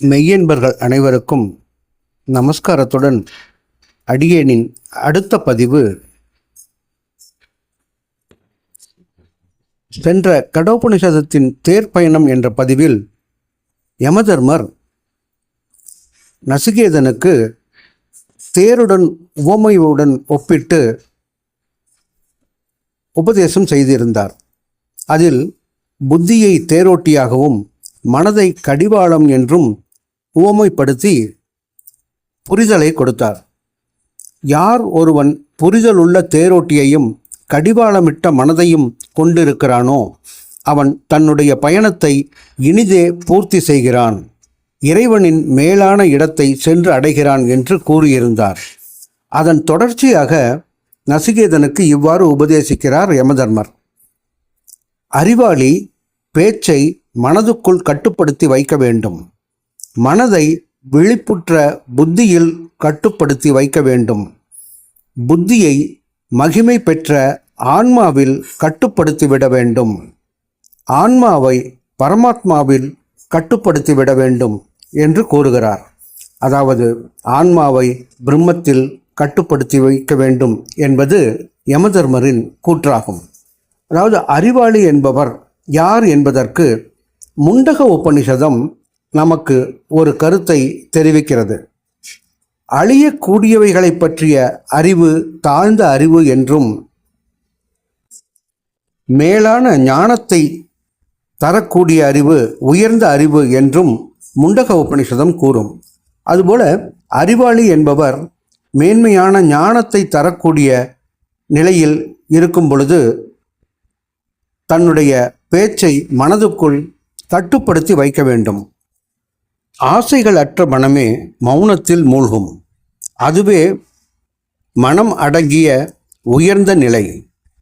மெய்யன்பர்கள் அனைவருக்கும் நமஸ்காரத்துடன் அடியேனின் அடுத்த பதிவு சென்ற கடோபனிஷதத்தின் தேர்ப்பயணம் என்ற பதிவில் யமதர்மர் நசுகேதனுக்கு தேருடன் உவமையுடன் ஒப்பிட்டு உபதேசம் செய்திருந்தார். அதில் புத்தியை தேரோட்டியாகவும் மனதை கடிவாளம் என்றும் உவமைப்படுத்தி புரிதலை கொடுத்தார். யார் ஒருவன் புரிதலுள்ள தேரோட்டியையும் கடிவாளமிட்ட மனதையும் கொண்டிருக்கிறானோ அவன் தன்னுடைய பயணத்தை இனிதே பூர்த்தி செய்கிறான். இறைவனின் மேலான இடத்தை சென்று அடைகிறான் என்று கூறியிருந்தார். அதன் தொடர்ச்சியாக நசிகேதனுக்கு இவ்வாறு உபதேசிக்கிறார் யமதர்மர். அறிவாளி பேச்சை மனதுக்குள் கட்டுப்படுத்தி வைக்க வேண்டும். மனதை விழிப்புற்ற புத்தியில் கட்டுப்படுத்தி வைக்க வேண்டும். புத்தியை மகிமை பெற்ற ஆன்மாவில் கட்டுப்படுத்திவிட வேண்டும். ஆன்மாவை பரமாத்மாவில் கட்டுப்படுத்திவிட வேண்டும் என்று கூறுகிறார். அதாவது ஆன்மாவை பிரம்மத்தில் கட்டுப்படுத்தி வைக்க வேண்டும் என்பது யமதர்மரின் கூற்றாகும். அதாவது அறிவாளி என்பவர் யார் என்பதற்கு முண்டக உபனிஷதம் நமக்கு ஒரு கருத்தை தெரிவிக்கிறது. அழியக்கூடியவைகளை பற்றிய அறிவு தாழ்ந்த அறிவு என்றும் மேலான ஞானத்தை தரக்கூடிய அறிவு உயர்ந்த அறிவு என்றும் முண்டக உபனிஷதம் கூறும். அதுபோல அறிவாளி என்பவர் மேன்மையான ஞானத்தை தரக்கூடிய நிலையில் இருக்கும் பொழுது தன்னுடைய பேச்சை மனதுக்குள் கட்டுப்படுத்தி வைக்க வேண்டும். ஆசைகள் அற்ற மனமே மௌனத்தில் மூழ்கும். அதுவே மனம் அடங்கிய உயர்ந்த நிலை.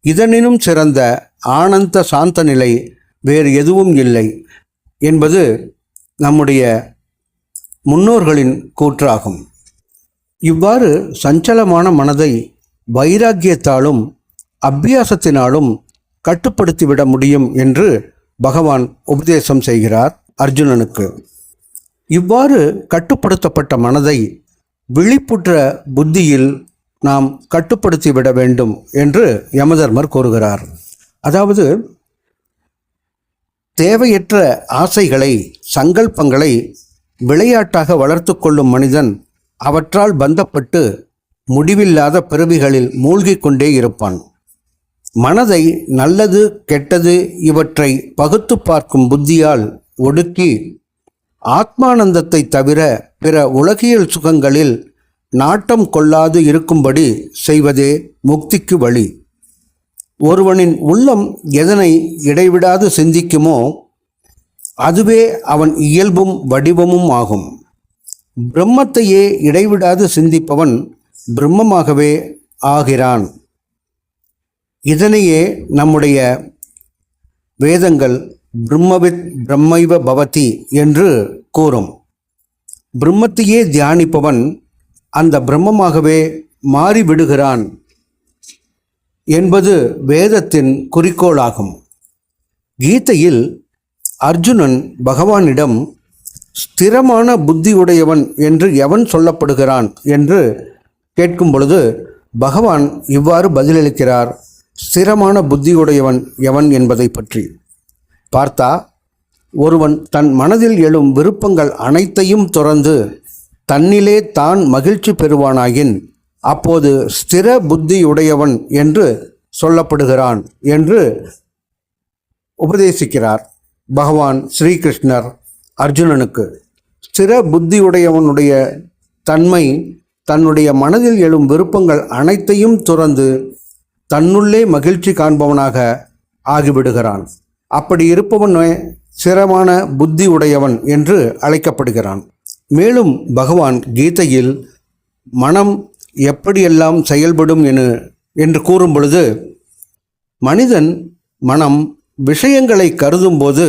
இதனினும் சிறந்த ஆனந்த சாந்த நிலை வேறு எதுவும் இல்லை என்பது நம்முடைய முன்னோர்களின் கூற்றாகும். இவ்வாறு சஞ்சலமான மனதை வைராக்கியத்தாலும் அபியாசத்தினாலும் கட்டுப்படுத்திவிட முடியும் என்று பகவான் உபதேசம் செய்கிறார் அர்ஜுனனுக்கு. இவ்வாறு கட்டுப்படுத்தப்பட்ட மனதை விழிப்புற்ற புத்தியில் நாம் கட்டுப்படுத்திவிட வேண்டும் என்று யமதர்மர் கூறுகிறார். அதாவது தேவையற்ற ஆசைகளை சங்கல்பங்களை விளையாட்டாக வளர்த்து கொள்ளும் மனிதன் அவற்றால் பந்தப்பட்டு முடிவில்லாத பிறவிகளில் மூழ்கிக் கொண்டே இருப்பான். மனதை நல்லது கெட்டது இவற்றை பகுத்து பார்க்கும் புத்தியால் ஒடுக்கி ஆத்மானந்தத்தை தவிர பிற உலகியல் சுகங்களில் நாட்டம் கொள்ளாது இருக்கும்படி செய்வதே முக்திக்கு வழி. ஒருவனின் உள்ளம் எதனை இடைவிடாது சிந்திக்குமோ அதுவே அவன் இயல்பும் வடிவமும் ஆகும். பிரம்மத்தையே இடைவிடாது சிந்திப்பவன் பிரம்மமாகவே ஆகிறான். இதனையே நம்முடைய வேதங்கள் பிரம்மவித் பிரம்மைவ பவதி என்று கூறும். பிரம்மத்தையே தியானிப்பவன் அந்த பிரம்மமாகவே மாறிவிடுகிறான் என்பது வேதத்தின் குறிக்கோளாகும். கீதையில் அர்ஜுனன் பகவானிடம் ஸ்திரமான புத்தியுடையவன் என்று எவன் சொல்லப்படுகிறான் என்று கேட்கும் பொழுது பகவான் இவ்வாறு பதிலளிக்கிறார். ஸ்திரமான புத்தியுடையவன் எவன் என்பதை பற்றி. பார்த்தா ஒருவன் தன் மனதில் எழும் விருப்பங்கள் அனைத்தையும் துறந்து தன்னிலே தான் மகிழ்ச்சி பெறுவானாயின் அப்போது ஸ்திர புத்தியுடையவன் என்று சொல்லப்படுகிறான் என்று உபதேசிக்கிறார் பகவான் ஸ்ரீகிருஷ்ணர் அர்ஜுனனுக்கு. ஸ்திர புத்தியுடையவனுடைய தன்மை தன்னுடைய மனதில் எழும் விருப்பங்கள் அனைத்தையும் துறந்து தன்னுள்ளே மகிழ்ச்சி காண்பவனாக ஆகிவிடுகிறான். அப்படி இருப்பவனே சிரமான புத்தி உடையவன் என்று அழைக்கப்படுகிறான். மேலும் பகவான் கீதையில் மனம் எப்படியெல்லாம் செயல்படும் என என்று கூறும் பொழுது மனிதன் மனம் விஷயங்களை கருதும்போது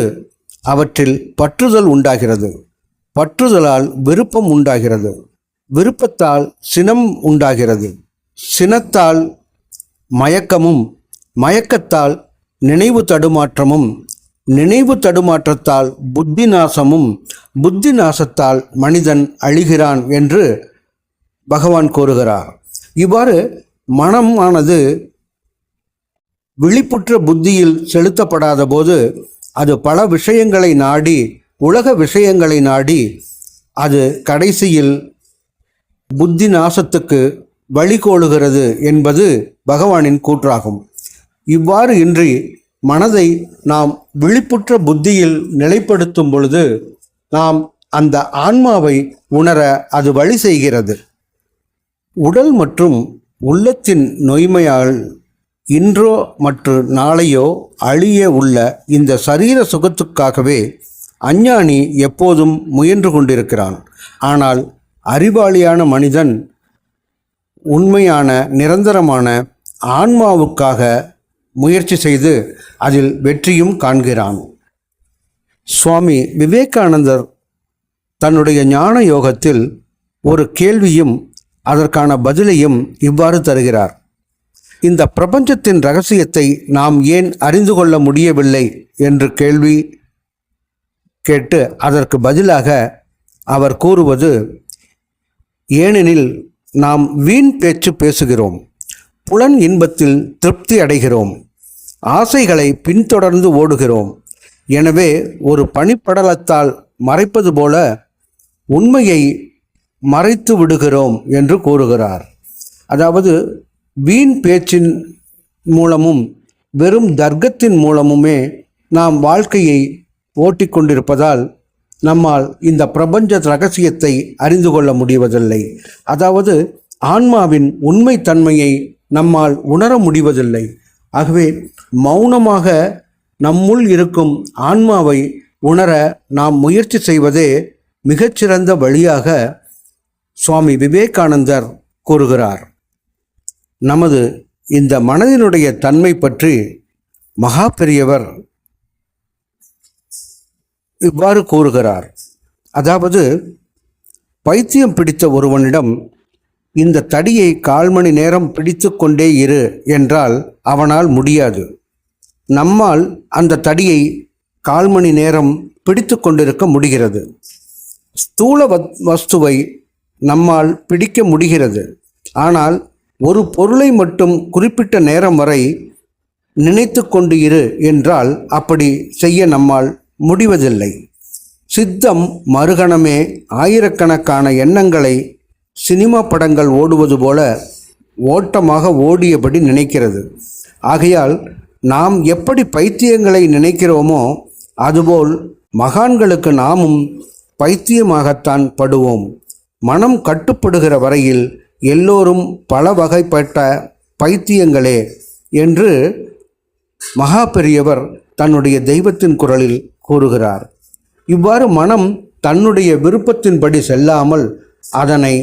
அவற்றில் பற்றுதல் உண்டாகிறது. பற்றுதலால் விருப்பம் உண்டாகிறது. விருப்பத்தால் சினம் உண்டாகிறது. சினத்தால் மயக்கமும் மயக்கத்தால் நினைவு தடுமாற்றமும் நினைவு தடுமாற்றத்தால் புத்தி நாசமும் புத்தி நாசத்தால் மனிதன் அழிகிறான் என்று பகவான் கூறுகிறார். இவ்வாறு மனமானது விழிப்புற்ற புத்தியில் செலுத்தப்படாத போது அது பல விஷயங்களை நாடி உலக விஷயங்களை நாடி அது கடைசியில் புத்தி நாசத்துக்கு வழிகோளுகிறது என்பது பகவானின் கூற்றாகும். இவ்வாறு இன்றி மனதை நாம் விழிப்புற்ற புத்தியில் நிலைப்படுத்தும் பொழுது நாம் அந்த ஆன்மாவை உணர அது வழி செய்கிறது. உடல் மற்றும் உள்ளத்தின் நொய்மையால் இன்றோ மற்றும் நாளையோ அழிய உள்ள இந்த சரீர சுகத்துக்காகவே அஞ்ஞானி எப்போதும் முயன்று கொண்டிருக்கிறான். ஆனால் அறிவாளியான மனிதன் உண்மையான நிரந்தரமான ஆன்மாவுக்காக முயற்சி செய்து அதில் வெற்றியும் காண்கிறான். சுவாமி விவேகானந்தர் தன்னுடைய ஞான யோகத்தில் ஒரு கேள்வியும் அதற்கான பதிலையும் இவ்வாறு தருகிறார். இந்த பிரபஞ்சத்தின் ரகசியத்தை நாம் ஏன் அறிந்து கொள்ள முடியவில்லை என்று கேள்வி கேட்டு அதற்கு பதிலாக அவர் கூறுவது ஏனெனில் நாம் வீண் பேச்சு பேசுகிறோம் புலன் இன்பத்தில் திருப்தி அடைகிறோம். ஆசைகளை பின்தொடர்ந்து ஓடுகிறோம். எனவே ஒரு பனிப்படலத்தால் மறைப்பது போல உண்மையை மறைத்து விடுகிறோம் என்று கூறுகிறார். அதாவது வீண் பேச்சின் மூலமும் வெறும் தர்க்கத்தின் மூலமுமே நாம் வாழ்க்கையை ஓட்டிக்கொண்டிருப்பதால் நம்மால் இந்த பிரபஞ்ச ரகசியத்தை அறிந்து கொள்ள முடிவதில்லை. அதாவது ஆன்மாவின் உண்மைத்தன்மையை நம்மால் உணர முடிவதில்லை. ஆகவே மௌனமாக நம்முள் இருக்கும் ஆன்மாவை உணர நாம் முயற்சி செய்வதே மிகச்சிறந்த வழியாக சுவாமி விவேகானந்தர் கூறுகிறார். நமது இந்த மனதினுடைய தன்மை பற்றி மகா பெரியவர் இவ்வாறு கூறுகிறார். அதாவது பைத்தியம் பிடித்த ஒருவனிடம் இந்த தடியை கால் மணி நேரம் பிடித்து கொண்டே இரு என்றால் அவனால் முடியாது. நம்மால் அந்த தடியை கால் மணி நேரம் பிடித்து கொண்டிருக்க முடிகிறது. ஸ்தூல வஸ்துவை நம்மால் பிடிக்க முடிகிறது. ஆனால் ஒரு பொருளை மட்டும் குறிப்பிட்ட நேரம் வரை நினைத்து கொண்டு இரு என்றால் அப்படி செய்ய நம்மால் முடிவதில்லை. சித்தம் மறுகணமே ஆயிரக்கணக்கான எண்ணங்களை சினிமா படங்கள் ஓடுவது போல ஓட்டமாக ஓடியபடி நினைக்கிறது. ஆகையால் நாம் எப்படி பைத்தியங்களை நினைக்கிறோமோ அதுபோல் மகான்களுக்கு நாமும் பைத்தியமாகத்தான் படுவோம். மனம் கட்டுப்படுகிற வரையில் எல்லோரும் பல வகைப்பட்ட பைத்தியங்களே என்று மகா பெரியவர் தன்னுடைய தெய்வத்தின் குரலில் கூறுகிறார். இவ்வாறு மனம் தன்னுடைய விருப்பத்தின்படி செல்லாமல் அதனை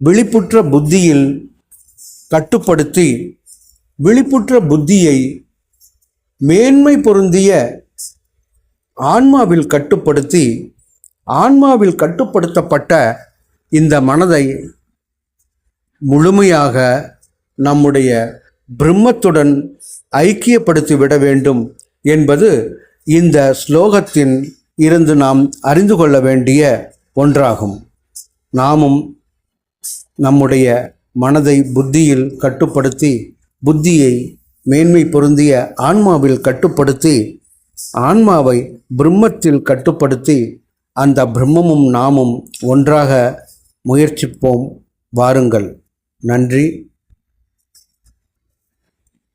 விழிப்புற்ற புத்தியில் கட்டுப்படுத்தி விழிப்புற்ற புத்தியை மேன்மை பொருந்திய ஆன்மாவில் கட்டுப்படுத்தி ஆன்மாவில் கட்டுப்படுத்தப்பட்ட இந்த மனதை முழுமையாக நம்முடைய பிரம்மத்துடன் ஐக்கியப்படுத்தி விட வேண்டும் என்பது இந்த ஸ்லோகத்தின் இருந்து நாம் அறிந்து கொள்ள வேண்டிய ஒன்றாகும். நாமும் நம்முடைய மனதை புத்தியில் கட்டுப்படுத்தி புத்தியை மேன்மை பொருந்திய ஆன்மாவில் கட்டுப்படுத்தி ஆன்மாவை பிரம்மத்தில் கட்டுப்படுத்தி அந்த பிரம்மமும் நாமும் ஒன்றாக முயற்சிப்போம். வாருங்கள். நன்றி.